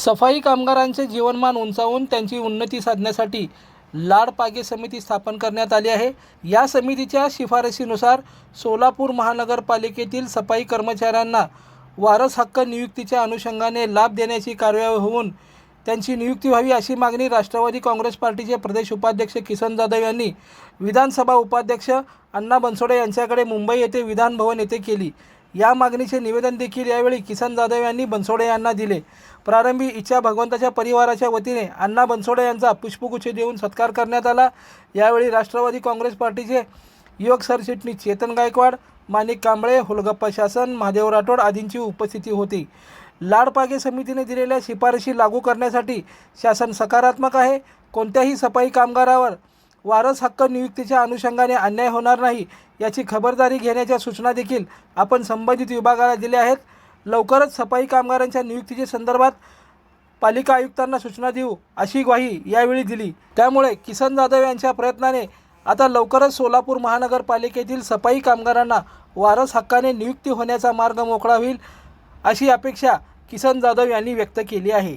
सफाई कामगारांचे जीवनमान उंचावून त्यांची उन्नती साधण्यासाठी लाड पागे समिती स्थापन करण्यात आली आहे. या समितीच्या शिफारशीनुसार सोलापूर महानगरपालिकेतील सफाई कर्मचाऱ्यांना वारस हक्क नियुक्तीच्या अनुषंगाने लाभ देण्याची कार्यवाही होऊन त्यांची नियुक्ती व्हावी अशी मागणी राष्ट्रवादी काँग्रेस पार्टीचे प्रदेश उपाध्यक्ष किसन जाधव यांनी विधानसभा उपाध्यक्ष अण्णा बनसोडे यांच्याकडे मुंबई येथे विधानभवन येथे केली. या मागणीचे निवेदन देखील यावेळी किसन जाधव यांनी बनसोडे यांना दिले. प्रारंभी इच्छा भगवंताच्या परिवाराच्या वतीने अण्णा बनसोडे यांचा पुष्पगुच्छ देऊन सत्कार करण्यात आला. यावेळी राष्ट्रवादी काँग्रेस पार्टीचे युवक सरचिटणीस चेतन गायकवाड माणिक कांबळे हुलगप्पा शासन महादेव राठोड आदींची उपस्थिती होती. लाडपागे समितीने दिलेल्या शिफारशी लागू करण्यासाठी शासन सकारात्मक आहे. कोणत्याही सफाई कामगारावर वारस हक्क नियुक्तीच्या अनुषंगाने अन्याय होणार नाही याची खबरदारी घेण्याच्या सूचना देखील आपण संबंधित विभागाला दिल्या आहेत. लवकरच सफाई कामगारांच्या नियुक्तीच्या संदर्भात पालिका आयुक्तांना सूचना देऊ अशी ग्वाही यावेळी दिली. त्यामुळे किसन जाधव यांच्या प्रयत्नाने आता लवकरच सोलापूर महानगरपालिकेतील सफाई कामगारांना वारस हक्काने नियुक्ती होण्याचा मार्ग मोकळा होईल अशी अपेक्षा किसन जाधव यांनी व्यक्त केली आहे.